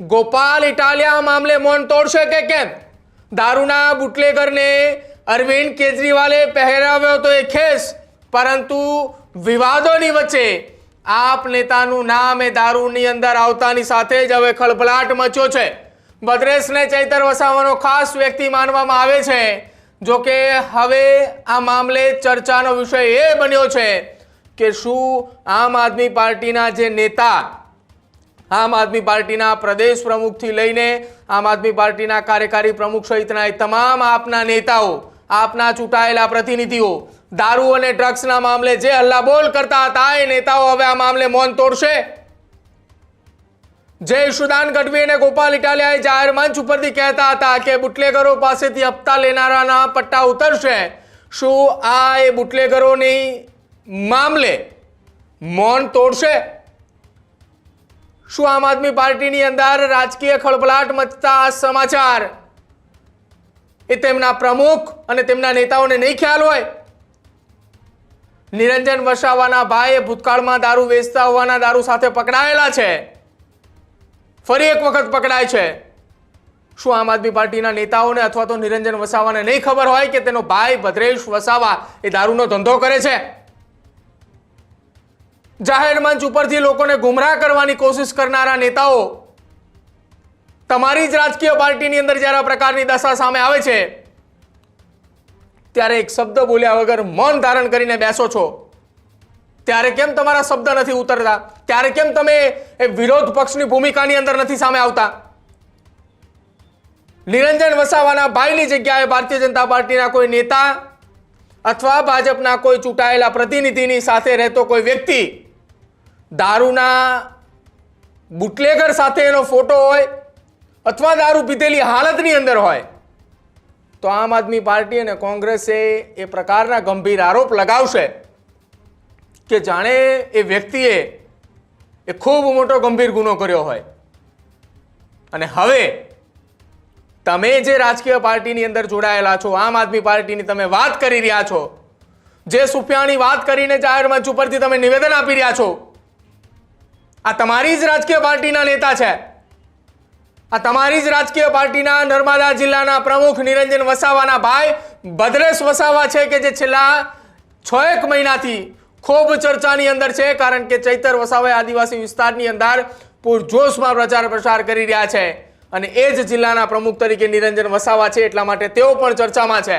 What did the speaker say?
ગોપાલ ઇટાલિયા મામલે મૌન તોડશે કે કેમ? દારૂના બુટલેગરને અરવિંદ કેજરીવાલે પહેરાવ્યો તો એ ખેસ, પરંતુ વિવાદોની વચ્ચે આપ નેતાનું નામ એ દારૂની અંદર આવતાની સાથે જ હવે ખળભળાટ મચ્યો છે. ભદ્રેશને ચૈતર વસાવાનો ખાસ વ્યક્તિ માનવામાં આવે છે. જો કે હવે આ મામલે ચર્ચાનો વિષય એ બન્યો છે કે શું આમ આદમી પાર્ટીના જે નેતા આમ આદમી પાર્ટીના પ્રદેશ પ્રમુખથી લઈને આમ આદમી પાર્ટીના કાર્યકારી પ્રમુખ સહિતના તમામ આપના નેતાઓ, આપના ચૂંટાયેલા પ્રતિનિધિઓ, દારૂ અને ડ્રગ્સના મામલે જે હલ્લાબોલ કરતા હતા એ નેતાઓ હવે આ મામલે મૌન તોડશે. જે ઈશુદાન ગઢવી અને ગોપાલ ઇટાલિયાએ જાહેર મંચ ઉપરથી કહેતા હતા કે બુટલેગરો પાસેથી હપ્તા લેનારાના પટ્ટા ઉતરશે. શું આ એ બુટલેગરોની મામલે મૌન તોડશે? શું આમ આદમી પાર્ટીની અંદર રાજકીય ખળભળાટ મચતા સમાચાર? એ તેમના પ્રમુખ અને તેમના નેતાઓને નહીં ખ્યાલ હોય? નિરંજન વસાવાના ભાઈ ભૂતકાળમાં દારૂ વેચતા હોવાના દારૂ સાથે પકડાયેલા છે. ફરી એક વખત પકડાય છે. શું આમ આદમી પાર્ટીના નેતાઓને અથવા તો નિરંજન વસાવાને નહીં ખબર હોય કે તેનો ભાઈ ભદ્રેશ વસાવા એ દારૂનો ધંધો કરે છે? જાહેર મંચ ઉપરથી લોકોને ગુમરાહ કરવાની કોશિશ કરનારા નેતાઓ તમારી જ રાજકીય પાર્ટીની અંદર જ્યારે આ પ્રકારની દશા સામે આવે છે, ત્યારે એક શબ્દ બોલ્યા વગર મૌન ધારણ કરીને બેસો છો. ત્યારે કેમ તમારા શબ્દ નથી ઉતરતા? ત્યારે કેમ તમે એ વિરોધ પક્ષની ભૂમિકાની અંદર નથી સામે આવતા? નિરંજન વસાવાના ભાઈની જગ્યાએ ભારતીય જનતા પાર્ટીના કોઈ નેતા અથવા ભાજપના કોઈ ચૂંટાયેલા પ્રતિનિધિની સાથે રહેતો કોઈ વ્યક્તિ દારૂના બુટલેગર સાથે એનો ફોટો હોય અથવા દારૂ પીધેલી હાલતની અંદર હોય, તો આમ આદમી પાર્ટી અને કોંગ્રેસે એ પ્રકારના ગંભીર આરોપ લગાવશે કે જાણે એ વ્યક્તિએ એ ખૂબ મોટો ગંભીર ગુનો કર્યો હોય. અને હવે તમે જે રાજકીય પાર્ટીની અંદર જોડાયેલા છો, આમ આદમી પાર્ટીની તમે વાત કરી રહ્યા છો, જે સુફિયાની વાત કરીને જાહેર મંચ ઉપરથી તમે નિવેદન આપી રહ્યા છો આ તમારી જ રાજકીય પાર્ટીના નેતા છે. આ તમારી જ રાજકીય પાર્ટીના નર્મદા જિલ્લાના પ્રમુખ નિરંજન વસાવાના ભાઈ ભદ્રેશ વસાવા છે કે જે છેલ્લા છ એક મહિનાથી ખૂબ ચર્ચાની અંદર છે, કારણ કે ચૈતર વસાવાએ આદિવાસી વિસ્તારની અંદર પૂરજોશમાં પ્રચાર પ્રસાર કરી રહ્યા છે. અને એ જ જિલ્લાના પ્રમુખ તરીકે નિરંજન વસાવા છે, એટલા માટે તેઓ પણ ચર્ચામાં છે.